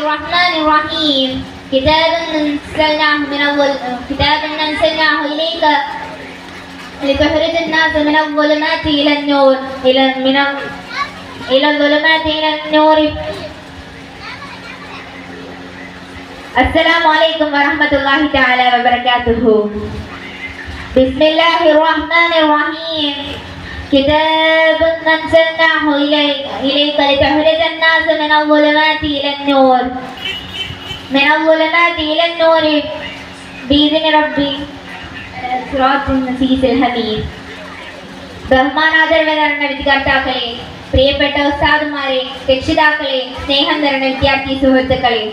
الرحمن الرحيم كتاب أنزلناه من أول كتاب أنزلناه إليك لتخرج الناس من الظلمات إلى النور إلى من إلى الظلمات إلى النور السلام عليكم ورحمة الله تعالى وبركاته بسم الله الرحمن الرحيم كتاب أنزلناه إليك, إليك لتخرج الناس من الظلمات إلى النور من الظلمات إلى النور بإذن ربي صراط النسيس الحميد ബഹുമാനാദരവ് നിറഞ്ഞ വിദ്യാർത്ഥാക്കളെ പ്രിയപ്പെട്ട ഉസ്താദുമാരെ രക്ഷിതാക്കളെ സ്നേഹം നിറഞ്ഞ വിദ്യാർത്ഥി സുഹൃത്തുക്കളെ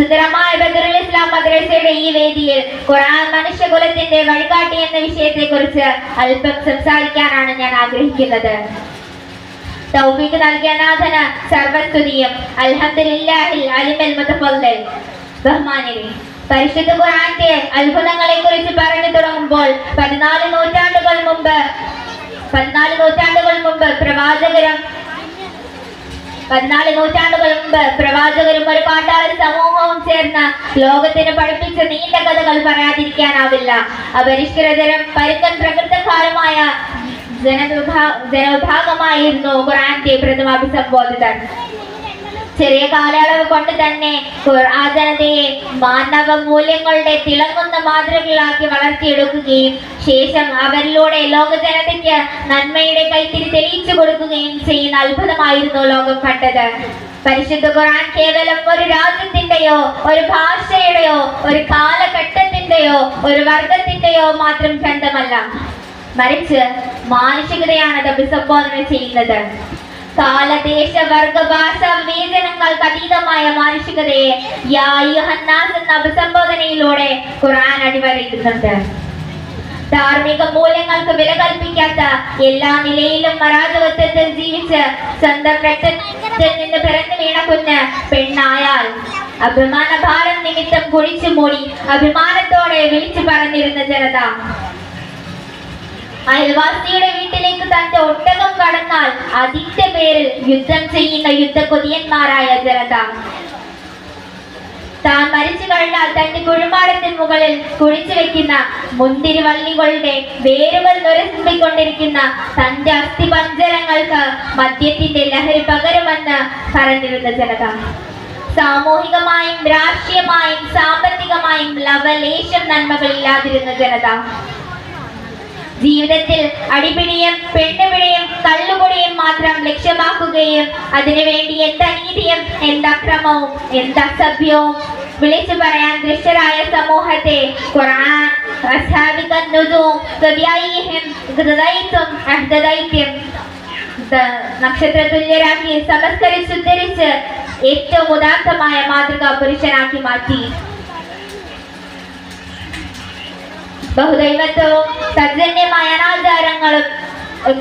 സുന്ദരമായ ബദറുൽ ഇസ്ലാം മദ്രസയുടെ ഈ വേദിയിൽ ഖുർആൻ മനുഷ്യകുലത്തിന്റെ വഴികാട്ടി എന്ന വിഷയത്തെ കുറിച്ച് അല്പം സംസാരിക്കാനാണ് ഞാൻ ആഗ്രഹിക്കുന്നത്. തൗഫീഖ് നൽകിയ നാഥന് സർവസ്തുതിയും. അൽഹംദുലില്ലാഹിൽ അലിമൽ മുതഫല്ലൽ. ബഹുമാനിരെ പരിശുദ്ധ ഖുർആന്റെ അത്ഭുതങ്ങളെ കുറിച്ച് പറഞ്ഞു തുടങ്ങുമ്പോൾ പതിനാല് നൂറ്റാണ്ടുകൾ മുമ്പ് പതിനാല് നൂറ്റാണ്ടുകൾ മുമ്പ് പ്രവാചകരും പതിനാല് നൂറ്റാണ്ടുകൾ മുമ്പ് പ്രവാചകരും ഒരു കാട്ടാളൻ സമൂഹവും ചേർന്ന് ലോകത്തിന് പഠിപ്പിച്ച നീണ്ട കഥകൾ പറയാതിരിക്കാനാവില്ല. അപരിഷ്കൃതരം പരുക്കൻ പ്രകൃതകാലമായ ജനവിഭാ ജനവിഭാഗമായിരുന്നു ഖുറാന്റെ പ്രഥമ അഭിസംബോധിതർ ചെറിയ കാലയളവ് കൊണ്ട് തന്നെ ഖുർആൻ ജനതയെ മാനവ മൂല്യങ്ങളുടെ തിളങ്ങുന്ന മാതൃകകളാക്കി വളർത്തിയെടുക്കുകയും ശേഷം അവരിലൂടെ ലോക ജനതയ്ക്ക് നന്മയുടെ കൈത്തിരി തെളിയിച്ചു കൊടുക്കുകയും ചെയ്യുന്ന അത്ഭുതമായിരുന്നു ലോകം കണ്ടത്. പരിശുദ്ധ ഖുർആൻ കേവലം ഒരു രാജ്യത്തിന്റെയോ ഒരു ഭാഷയുടെയോ ഒരു കാലഘട്ടത്തിന്റെയോ ഒരു വർഗത്തിന്റെയോ മാത്രം ഗ്രന്ഥമല്ല. മറിച്ച് മാനുഷികതയാണ് അത് അഭിസംബോധന ചെയ്യുന്നത്. കാലദേശ വർഗ ഭാഷ വിവേചനങ്ങൾക്ക് അതീതമായ മാനുഷികതയെ എന്ന അഭിസംബോധനയിലൂടെ ഖുറാൻ അടിവരയിടുന്നുണ്ട്. ധാർമ്മിക മൂല്യങ്ങൾക്ക് വില കൽപ്പിക്കാത്ത എല്ലാ നിലയിലും അരാജകത്വത്തിൽ ജീവിച്ച് സ്വന്തം രക്തത്തിൽ നിന്ന് പിറന്നു വീണ കുഞ്ഞ് പെണ്ണായാൽ അഭിമാന ഭാരം നിമിത്തം കുഴിച്ചു മൂടി അഭിമാനത്തോടെ വിളിച്ചു പറഞ്ഞിരുന്ന ജനത. അയൽവാസിയുടെ വീട്ടിലേക്ക് തന്റെ ഒട്ടകം കടന്നാൽ അതിന്റെ പേരിൽ യുദ്ധം ചെയ്യുന്ന യുദ്ധക്കൊതിയന്മാരായ ജനത. താൻ മരിച്ചു കഴിഞ്ഞാൽ തന്റെ കുഴിമാടത്തിന് മുകളിൽ കുഴിച്ചു വെക്കുന്ന മുന്തിരിവള്ളികളുടെ വേരുകൾ നുരസിപ്പിക്കൊണ്ടിരിക്കുന്ന തന്റെ അസ്ഥി പഞ്ചരങ്ങൾക്ക് മദ്യത്തിന്റെ ലഹരി പകരുമെന്ന് പറഞ്ഞിരുന്ന ജനത. സാമൂഹികമായും രാഷ്ട്രീയമായും സാമ്പത്തികമായും ലവലേശം നന്മകളില്ലാതിരുന്ന ജനത. ജീവിതത്തിൽ അടിപിടിയും പെണ്ണുപിടിയും തള്ളുപൊടിയും മാത്രം ലക്ഷ്യമാക്കുകയും അതിനുവേണ്ടി എന്ത് അനീതിയും എന്ത് അക്രമവും എന്ത് അസഭ്യവും വിളിച്ചു പറയാൻ ദൃശ്യരായ സമൂഹത്തെ ഖുർആൻ നക്ഷത്ര തുല്യരാക്കി സംസ്കരിച്ച് ഉദ്ധരിച്ച് ഏറ്റവും ഉദാത്തമായ മാതൃക പുരുഷനാക്കി മാറ്റി. ബഹുദൈവത്വവും സജ്ജന്യമായ അനാചാരങ്ങളും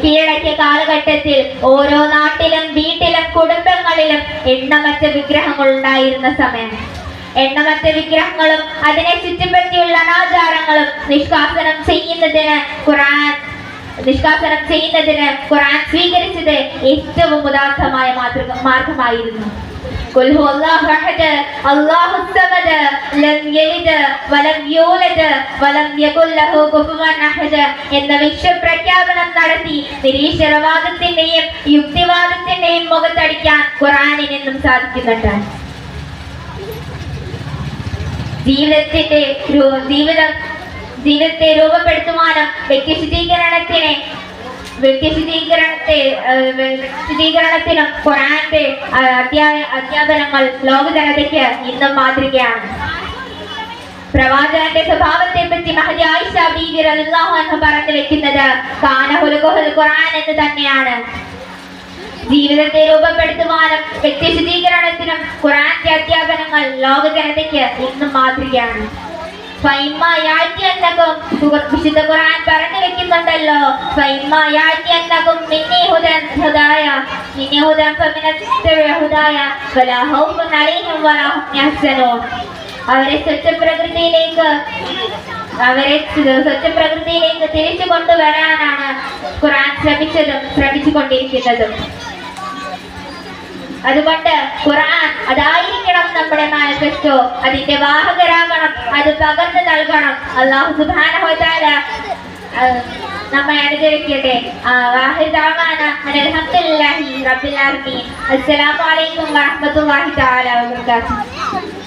കീഴടക്കിയ കാലഘട്ടത്തിൽ ഓരോ നാട്ടിലും വീട്ടിലും കുടുംബങ്ങളിലും എണ്ണമറ്റ വിഗ്രഹങ്ങൾ ഉണ്ടായിരുന്ന സമയം. എണ്ണമറ്റ വിഗ്രഹങ്ങളും അതിനെ ചുറ്റിപ്പറ്റിയുള്ള അനാചാരങ്ങളും നിഷ്കാസനം ചെയ്യുന്നതിന് ഖുർആൻ നിഷ്കാസനം ചെയ്യുന്നതിന് ഖുർആൻ സ്വീകരിച്ചത് ഏറ്റവും ഉദാത്തമായ മാതൃക മാർഗമായിരുന്നു قل هو الله احد الله الصمد لم يلد ولم يولد ولم يكن له كفوا احد എന്ന വിശ്വപ്രഖ്യാപനം നടത്തി നിരീശ്വരവാദത്തിന്റെയും യുക്തിവാദത്തിന്റെയും മുഖത്തടിക്കാൻ ഖുറാനിൽ നിന്നും സാധിക്കുന്നുണ്ട് ജീവിതത്തിന്റെ രൂ- ജീവിതം ജീവിതത്തെ രൂപപ്പെടുത്തുവാനും വ്യക്തിശുദ്ധീകരണത്തിനെ വ്യക്തിശുദ്ധീകരണത്തെ ആ, അധ്യായ അധ്യാപനങ്ങൾ ലോകജനതയ്ക്ക് ഇന്നും മാതൃകയാണ്. പ്രവാചകന്റെ സ്വഭാവത്തെ പറ്റി മഹദി ആയിഷ ബീവി റളിയല്ലാഹു അൻഹ പറഞ്ഞു വെക്കുന്നത് ഖുറാൻ ഖുർആൻ എന്ന് തന്നെയാണ്. ജീവിതത്തെ രൂപപ്പെടുത്തുവാനും വ്യക്തിശുദ്ധീകരണത്തിനും ഖുറാന്റെ അധ്യാപനങ്ങൾ ലോക ജനതയ്ക്ക് ഇന്നും മാതൃകയാണ്. എന്നകും വിശുദ്ധ ഖുർആൻ പറഞ്ഞു വെക്കുന്നുണ്ടല്ലോ. എന്നകും മിന്നി ഹുദൻ ഹുദായ മിന്നി ഹുദൻ ഹുദായ വലാ ഖൗഫുൻ അലൈഹിം വലാ ഹും യഹ്സനൂൻ. അവരെ സ്വച്ഛ പ്രകൃതിയിലേക്ക് അവരെ സ്വച്ഛ പ്രകൃതിയിലേക്ക് തിരിച്ചു കൊണ്ടുവരാനാണ് ഖുർആൻ ശ്രമിച്ചതും ശ്രമിച്ചുകൊണ്ടിരിക്കുന്നതും. അതുകൊണ്ട് ഖുർആൻ അതായിരിക്കണം നമ്മുടെ മാനിഫെസ്റ്റോ. അതിന്റെ വാഹകരാകണം അത് പകർന്നു നൽകണം. അള്ളാഹു സുബാനഹോതാല നമ്മെ അനുഗ്രഹിക്കട്ടെ. അസ്സലാമലൈക്കും ദഅവാന റബ്ബിൽ ആലമീൻ. അസ്സലാമു അലൈക്കും വറഹ്മത്തുള്ളാഹി തആല വബറകാതുഹു.